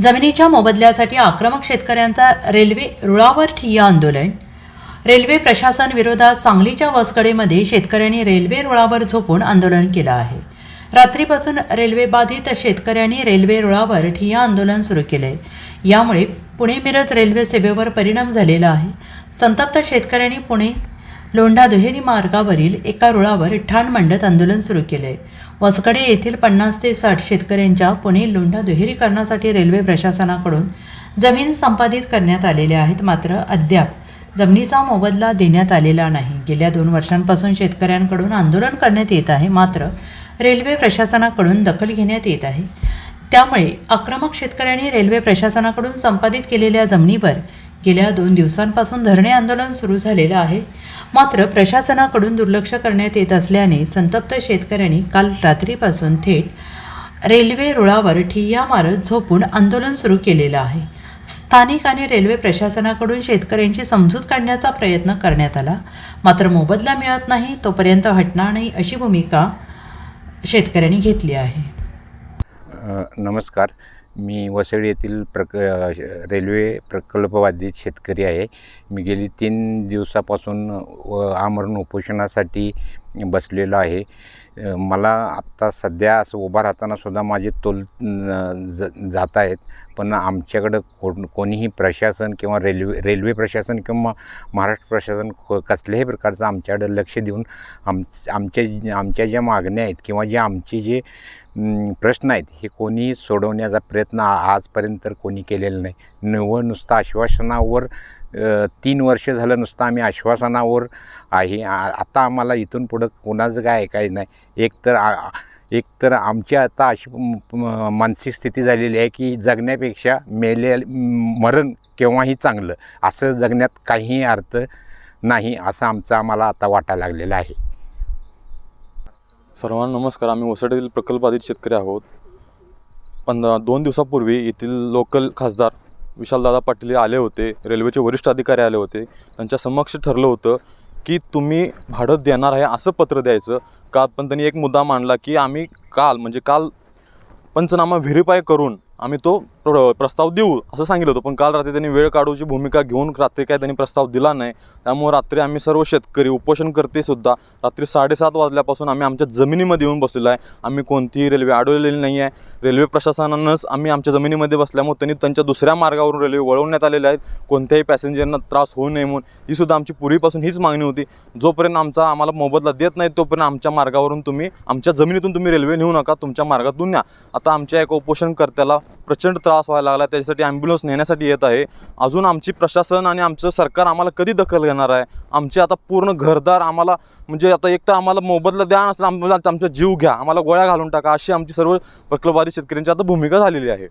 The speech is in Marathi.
जमिनीच्या मोबदल्यासाठी आक्रमक शेतकऱ्यांचा रेल्वे रुळावर ठिय्या आंदोलन. रेल्वे प्रशासन विरोधात सांगलीच्या वसकडेमध्ये शेतकऱ्यांनी रेल्वे रुळावर झोपून आंदोलन केलं आहे. रात्रीपासून रेल्वे बाधित शेतकऱ्यांनी रेल्वे रुळावर ठिय्या आंदोलन सुरू केले यामुळे पुणे मिरज रेल्वे सेवेवर परिणाम झालेला आहे. संतप्त शेतकऱ्यांनी पुणे लोंढा दुहेरी मार्गावरील एका रुळावर ठाण मांडत आंदोलन सुरू केले. वसकडे येथील पन्नास ते साठ शेतकऱ्यांच्या पुणे लोंढा दुहेरीकरणासाठी रेल्वे प्रशासनाकडून जमीन संपादित करण्यात आलेल्या आहेत मात्र अद्याप जमिनीचा मोबदला देण्यात आलेला नाही. गेल्या दोन वर्षांपासून शेतकऱ्यांकडून आंदोलन करण्यात येत आहे मात्र रेल्वे प्रशासनाकडून दखल घेण्यात येत आहे. त्यामुळे आक्रमक शेतकऱ्यांनी रेल्वे प्रशासनाकडून संपादित केलेल्या जमिनीवर गेल्या दोन दिवसांपासून धरणे आंदोलन सुरू झालेलं आहे. मात्र प्रशासनाकडून दुर्लक्ष करण्यात येत असल्याने संतप्त शेतकऱ्यांनी काल रात्रीपासून थेट रेल्वे रुळावर ठिय्या मारत झोपून आंदोलन सुरू केलेलं आहे. स्थानिक आणि रेल्वे प्रशासनाकडून शेतकऱ्यांची समजूत काढण्याचा प्रयत्न करण्यात आला. मात्र मोबदला मिळत नाही तोपर्यंत हटणार नाही अशी भूमिका शेतकऱ्यांनी घेतली आहे. नमस्कार. मी वसई येथील प्रक श- रेल्वे प्रकल्पबाधित शेतकरी आहे. मी गेली तीन दिवसापासून व आमरण उपोषणासाठी बसलेलो आहे. मला आत्ता सध्या असं उभा राहतानासुद्धा माझे तोल ज जात आहेत. पण आमच्याकडं कोण कोणीही प्रशासन किंवा रेल्वे रेल्वे प्रशासन किंवा महाराष्ट्र प्रशासन कसल्याही प्रकारचं आमच्याकडं लक्ष देऊन आम आमच्या आमच्या ज्या मागण्या आहेत किंवा जे आमचे जे प्रश्न आहेत. हे कोणीही सोडवण्याचा प्रयत्न आजपर्यंत तर कोणी केलेला नाही. नवं नुसतं आश्वासनावर तीन वर्ष झालं नुसतं आम्ही आश्वासनावर आहे. आता आम्हाला इथून पुढं कोणाचं काय ऐकायचं नाही. एक तर आ- एक तर आमची आता अशी मानसिक स्थिती झालेली आहे की जगण्यापेक्षा मेले मरण केव्हाही चांगलं. असं जगण्यात काहीही अर्थ नाही असं आमचं आम्हाला आता वाटायला लागलेलं आहे. सर्वांना नमस्कार. आम्ही वसईतील प्रकल्पाधित शेतकरी आहोत. पण दोन दिवसापूर्वी येथील लोकल खासदार विशालदादा पाटील आले होते. रेल्वेचे वरिष्ठ अधिकारी आले होते. त्यांच्या समक्ष ठरलं होतं की तुम्ही भाडं देणार आहे असं पत्र द्यायचं. का? पण त्यांनी एक मुद्दा मांडला की आम्ही काल म्हणजे काल पंचनामा व्हेरीफाय करून आम्ही तो प्रस्ताव देऊ असं सांगितलं होतं. पण काल रात्री त्यांनी वेळ काढूची भूमिका घेऊन रात्री काय त्यांनी प्रस्ताव दिला नाही. त्यामुळे रात्री आम्ही सर्व शेतकरी उपोषणकर्ते सुद्धा रात्री साडेसात वाजल्यापासून आम्ही आमच्या जमिनीमध्ये येऊन बसलेलो आहे. आम्ही कोणतीही रेल्वे अडवलेली नाही आहे. रेल्वे प्रशासनानंच आम्ही आमच्या जमिनीमध्ये बसल्यामुळे त्यांनी त्यांच्या दुसऱ्या मार्गावरून रेल्वे वळवण्यात आलेल्या आहेत. कोणत्याही पॅसेंजरना त्रास होऊ नये म्हणून. ही सुद्धा आमची पूर्वीपासून हीच मागणी होती. जोपर्यंत आमचा आम्हाला मोबदला देत नाही तोपर्यंत आमच्या मार्गावरून तुम्ही आमच्या जमिनीतून तुम्ही रेल्वे नेऊ नका तुमच्या मार्गातून न्या. आता आमच्या एका उपोषणकर्त्याला प्रचंड त्रास व्हायला लागला त्याच्यासाठी ॲम्ब्युलन्स नेण्यासाठी येत आहे. अजून आमची प्रशासन आणि आमचं सरकार आम्हाला कधी दखल घेणार आहे? आमचे आता पूर्ण घरदार आम्हाला म्हणजे आता एक तर आम्हाला मोबदला द्या नसेल आम्हाला आमचा जीव घ्या. आम्हाला गोळ्या घालून टाका अशी आमची सर्व प्रकल्पवादी शेतकऱ्यांची आता भूमिका झालेली आहे.